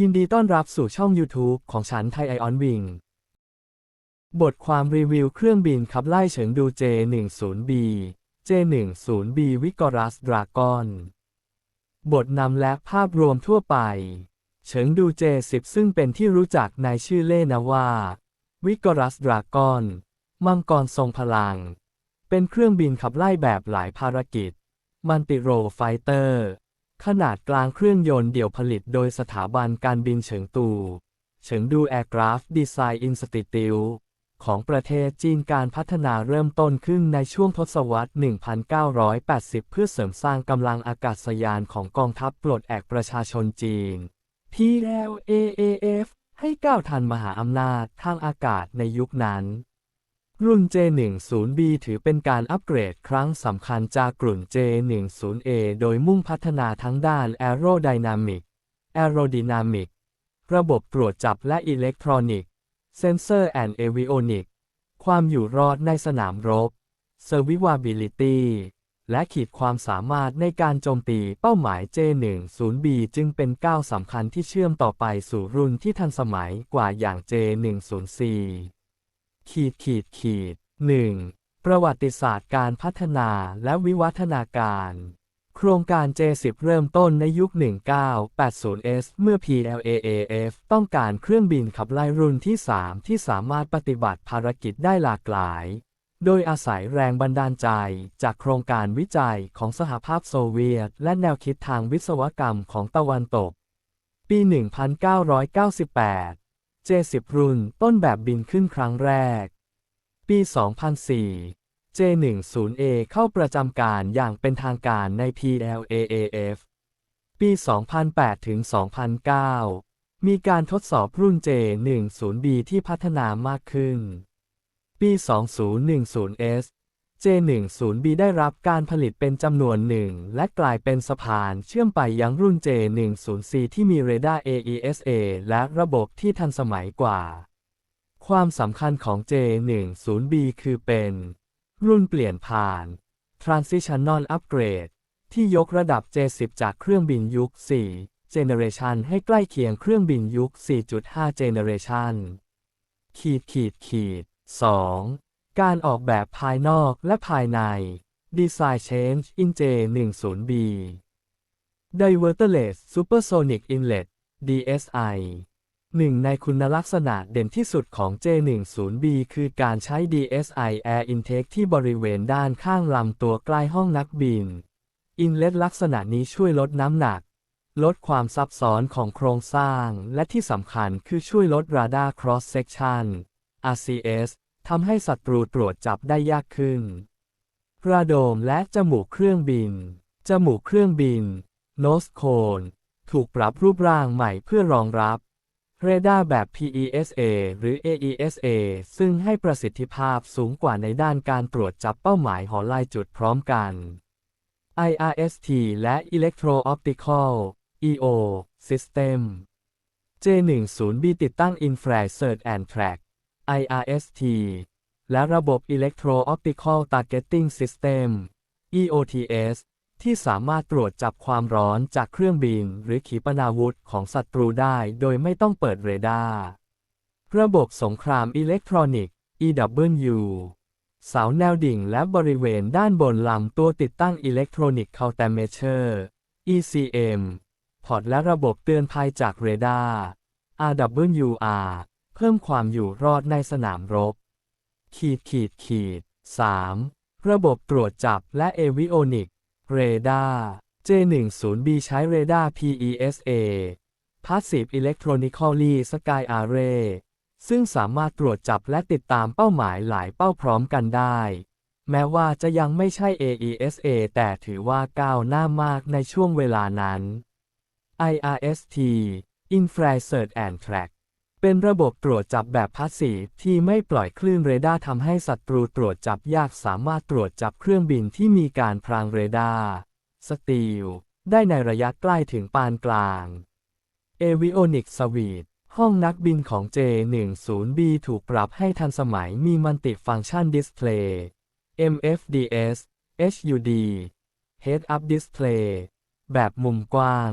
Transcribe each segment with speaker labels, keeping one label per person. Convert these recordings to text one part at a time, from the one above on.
Speaker 1: ยินดีต้อนรับสู่ช่อง YouTube ของฉันไทยไอออนวิง บทความรีวิวเครื่องบินขับไล่เฉิงดู J10B J10B วิกอรัสดราก้อน บทนำและภาพรวมทั่วไป เฉิงดู J10 ซึ่งเป็นที่รู้จักในชื่อเล่นว่า วิกอรัสดราก้อน มังกรทรงพลัง เป็นเครื่องบินขับไล่แบบหลายภารกิจ มันติโรไฟเตอร์ ขนาดกลางเครื่องยนต์เดี่ยวผลิตโดยสถาบันการบินเฉิงตู เฉิงดูแอร์กราฟดีไซน์อินสติติวของประเทศจีนการพัฒนาเริ่มต้นขึ้นในช่วงทศวรรษ 1980 เพื่อเสริมสร้างกำลังอากาศยานของกองทัพปลดแอกประชาชนจีน PLAAF ให้ก้าวทันมหาอำนาจทางอากาศในยุคนั้น รุ่น J10B ถือเป็นการอัปเกรดครั้งสำคัญจากกลุ่น J10A โดยมุ่งพัฒนาทั้งด้าน Aerodynamic Aerodynamic ระบบตรวจจับและอิเล็กทรอนิกส์ Sensor and Avionics ความอยู่รอดในสนามรบ Survivability และขีดความสามารถในการโจมตีเป้าหมาย J10B จึงเป็นก้าวสำคัญที่เชื่อมต่อไปสู่รุ่นที่ทันสมัยกว่าอย่าง J10C ขีดขีดขีด 1. ประวัติศาสตร์การพัฒนาและวิวัฒนาการ โครงการ J10 เริ่มต้นในยุค 1980S เมื่อ PLAAF ต้องการเครื่องบินขับไล่รุ่นที่ 3 ที่สามารถปฏิบัติภารกิจได้หลากหลาย โดยอาศัยแรงบันดาลใจจากโครงการวิจัยของสหภาพโซเวียต และแนวคิดทางวิศวกรรมของตะวันตก ปี 1998 J10 รุ่นต้นแบบบินขึ้นครั้งแรก ปี 2004 J10A เข้าประจำการอย่างเป็นทางการใน PLAAF ปี 2008 ถึง 2009 มีการทดสอบรุ่น J10B ที่พัฒนามากขึ้น ปี 2010S J10B ได้รับการผลิตเป็นจำนวนหนึ่ง และกลายเป็นสะพานเชื่อมไปยังรุ่น J10C ที่มีเรดาร์ AESA และระบบที่ทันสมัยกว่า ความสำคัญของ J10B คือเป็น รุ่นเปลี่ยนผ่าน Transitional Upgrade ที่ยกระดับ J10 จากเครื่องบินยุค 4 Generation ให้ใกล้เคียงเครื่องบินยุค 4.5 Generation ขีดขีดขีด 2. การออกแบบภายนอกและภายใน Design Change in J10B Diverterless Supersonic Inlet DSI หนึ่งในคุณลักษณะเด่นที่สุดของ J10B คือการใช้ DSI Air Intake ที่บริเวณด้านข้างลำตัวใกล้ห้องนักบิน อินเลตลักษณะนี้ช่วยลดน้ำหนัก ลดความซับซ้อนของโครงสร้าง และที่สำคัญคือช่วยลด Radar Cross Section RCS ทำให้ศัตรูตรวจจับได้ยากขึ้น กราโดมและจมูกเครื่องบิน จมูกเครื่องบิน Nose Cone ถูกปรับรูปร่างใหม่เพื่อรองรับ เรดาร์แบบ PESA หรือ AESA ซึ่งให้ประสิทธิภาพสูงกว่าในด้านการตรวจจับเป้าหมายหอลายจุดพร้อมกัน IRST และ Electro Optical EO System J10B ติดตั้ง Infrared Search and Track IRST และระบบ Electro Optical Targeting System EOTS ที่สามารถตรวจจับความร้อนจากเครื่องบินหรือขีปนาวุธของศัตรูได้โดยไม่ต้องเปิดเรดาร์ ระบบสงครามอิเล็กทรอนิกส์ EW เสาแนวดิ่งและบริเวณด้านบนลำตัวติดตั้ง Electronic Countermeasure ECM พอร์ตและระบบเตือนภัยจากเรดาร์ RWR เพิ่มความอยู่รอดในสนามรบ ขีดขีดขีด 3. ระบบตรวจจับและเอวิโอนิกเรดาร์ J10B ใช้เรดาร์ PESA Passive Electronically Sky Array ซึ่งสามารถตรวจจับและติดตามเป้าหมายหลายเป้าพร้อมกันได้ แม้ว่าจะยังไม่ใช่ AESA แต่ถือว่าก้าวหน้ามากในช่วงเวลานั้น IRST Infrared Search and Track เป็นระบบตรวจจับแบบพาสซีฟที่ไม่ปล่อยคลื่นเรดาร์ทำให้ศัตรูตรวจจับยากสามารถตรวจจับเครื่องบินที่มีการพรางเรดาร์สตีลได้ในระยะใกล้ถึงปานกลาง Avionics Suite ห้องนักบินของ J10B ถูกปรับให้ทันสมัยมีมัลติฟังชันดิสเพลย์ MFDS HUD Head Up Display แบบมุมกว้าง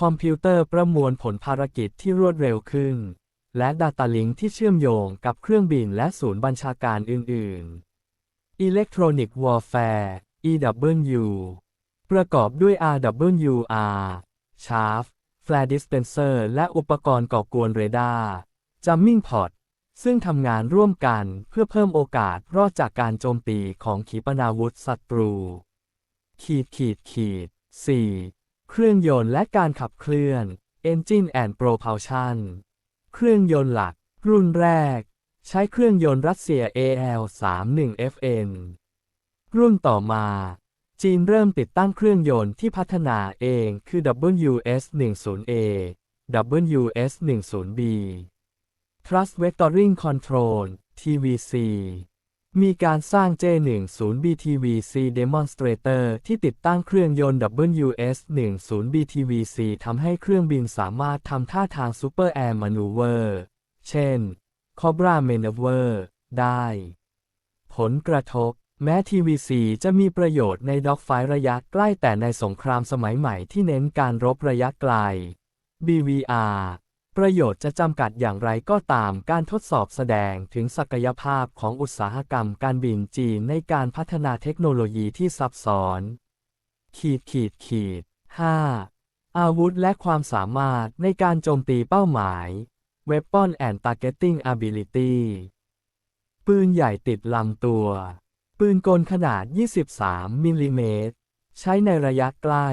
Speaker 1: คอมพิวเตอร์ประมวลผลภารกิจที่รวดเร็วขึ้น และ Data Link ที่เชื่อมโยงกับเครื่องบินและศูนย์บัญชาการอื่น ๆ Electronic Warfare EW ประกอบด้วย RWR Chaff Flare Dispenser และอุปกรณ์ก่อกวนเรดาร์ Jamming Pod ซึ่งทำงานร่วมกันเพื่อเพิ่มโอกาสรอดจากการโจมตีของขีปนาวุธศัตรู ขีดขีดขีด 4. เครื่องยนต์และการขับเคลื่อน Engine and Propulsion เครื่องยนต์หลัก รุ่นแรก ใช้เครื่องยนต์รัสเซีย AL-31FN รุ่นต่อมา จีนเริ่มติดตั้งเครื่องยนต์ที่พัฒนาเองคือ WS-10A WS-10B Thrust Vectoring Control TVC มีการสร้าง J10B TVC Demonstrator ที่ติดตั้งเครื่องยนต์ WS-10B TVC ทำให้เครื่องบินสามารถทำท่าทาง Super Air Maneuver เช่น Cobra Maneuver ได้ ผลกระทบ แม้ TVC จะมีประโยชน์ในด็อกไฟระยะใกล้แต่ในสงครามสมัยใหม่ที่เน้นการรบระยะไกล BVR ประโยชน์จะจำกัดอย่างไรก็ตามการทดสอบแสดงถึงศักยภาพของอุตสาหกรรมการบินจีนในการพัฒนาเทคโนโลยีที่ซับซ้อน ขีดขีดขีด 5. อาวุธและความสามารถในการโจมตีเป้าหมาย Weapon and Targeting Ability ปืนใหญ่ติดลำตัว ปืนกลขนาด 23 มิลลิเมตร ใช้ในระยะใกล้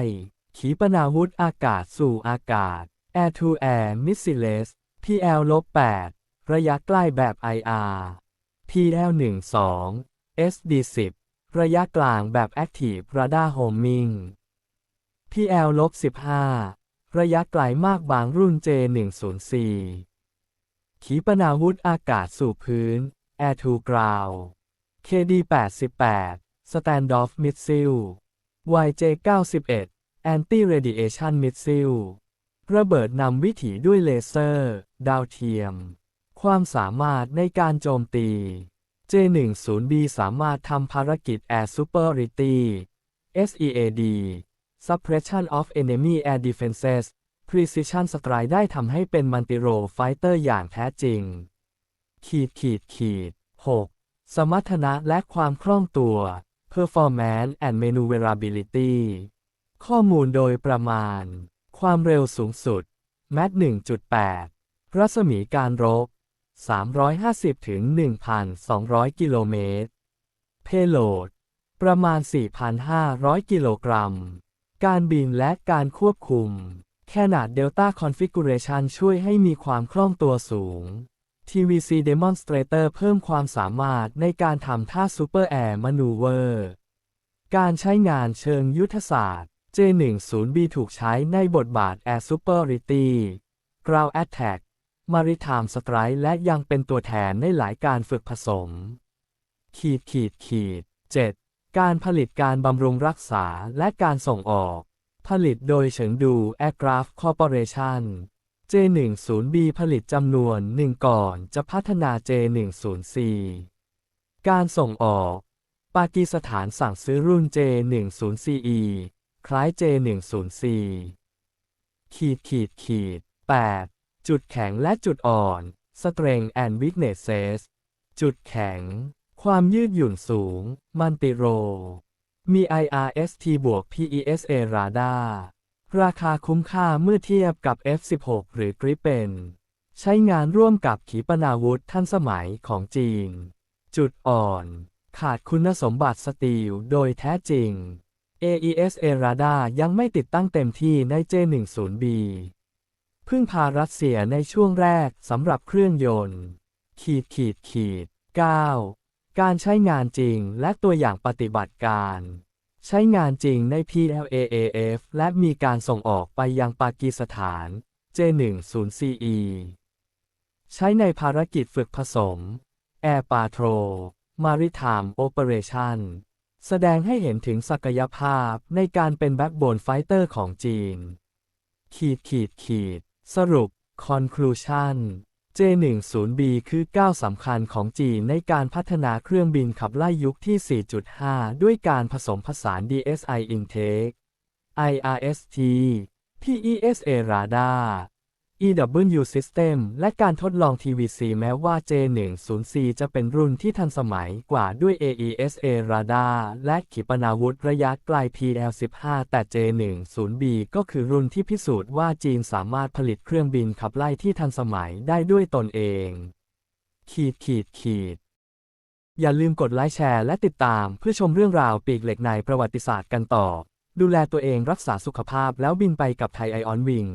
Speaker 1: ขีปนาวุธอากาศสู่อากาศ Air to Air Missiles PL-8 ระยะใกล้แบบ IR PL-12 SD-10 ระยะกลางแบบ Active Radar Homing PL-15 ระยะไกลมากบางรุ่น J104 ขีปนาวุธอากาศสู่พื้น Air to Ground KD-88 Standoff Missile YJ-91 Anti-Radiation Missile ระเบิดนำวิถีด้วยเลเซอร์ ดาวเทียม ความสามารถในการโจมตี J10B สามารถทำภารกิจ Air Superiority SEAD Suppression of Enemy Air Defenses Precision Strike ได้ทำให้เป็นมันติโรไฟเตอร์อย่างแท้จริง ขีดขีดขีด 6. สมรรถนะและความคล่องตัว Performance and Maneuverability ข้อมูลโดยประมาณ ความเร็วสูงสุด แมท1.8 รัศมีการรบ 350 ถึง 1,200 กิโลเมตร เพโลด ประมาณ 4,500 กิโลกรัม การบินและการควบคุม ขนาด Delta Configuration ช่วยให้มีความคล่องตัวสูง TVC Demonstrator เพิ่มความสามารถในการทำท่า Super Air Maneuver การใช้งานเชิงยุทธศาสตร์ J10B ถูกใช้ในบทบาท Air Superiority Ground Attack Maritime Strike และยังเป็นตัวแทนในหลายการฝึกผสม ขีดขีดขีด 7. การผลิตการบำรุงรักษาและการส่งออก ผลิตโดยเฉิงดู Aircraft Corporation J10B ผลิตจำนวนหนึ่งก่อนจะพัฒนา J10C การส่งออก ปากีสถานสั่งซื้อรุ่น J10CE คล้าย J10C ขีดขีดขีด 8. จุดแข็งและจุดอ่อน Strength and Weaknesses จุดแข็ง ความยืดหยุ่นสูง มันติโร มี IRST บวก PESA Radar ราคาคุ้มค่าเมื่อเทียบกับ F16 หรือ Gripen ใช้งานร่วมกับขีปนาวุธทันสมัยของจีน จุดอ่อน ขาดคุณสมบัติสตีลโดยแท้จริง AESA Radar ยังไม่ติดตั้งเต็มที่ใน J10B พึ่งพารัสเซียในช่วงแรกสำหรับเครื่องยนต์ ขีดขีดขีด 9. การใช้งานจริงและตัวอย่างปฏิบัติการ ใช้งานจริงใน PLAAF และมีการส่งออกไปยังปากีสถาน J10CE ใช้ในภารกิจฝึกผสม Air Patrol Maritime Operation แสดงให้เห็นถึงศักยภาพในการเป็นแบ็กโบนไฟเตอร์ของจีน ขีดขีดขีด สรุป conclusion J10B คือก้าวสำคัญของจีนในการพัฒนาเครื่องบินขับไล่ยุคที่ 4.5 ด้วยการผสมผสาน DSI Intake IRST PESA Radar EW System และการทดลอง TVC แม้ว่า J10C จะเป็นรุ่นที่ทันสมัยกว่าด้วย AESA Radar และขีปนาวุธระยะไกล PL-15 แต่ J10B ก็คือรุ่นที่พิสูจน์ว่าจีนสามารถผลิตเครื่องบินขับไล่ที่ทันสมัยได้ด้วยตนเอง ขีดขีดขีด อย่าลืมกดไลค์แชร์และติดตามเพื่อชมเรื่องราวปีกเหล็กในประวัติศาสตร์กันต่อ ดูแลตัวเองรักษาสุขภาพแล้วบินไปกับไทยไอออนวิง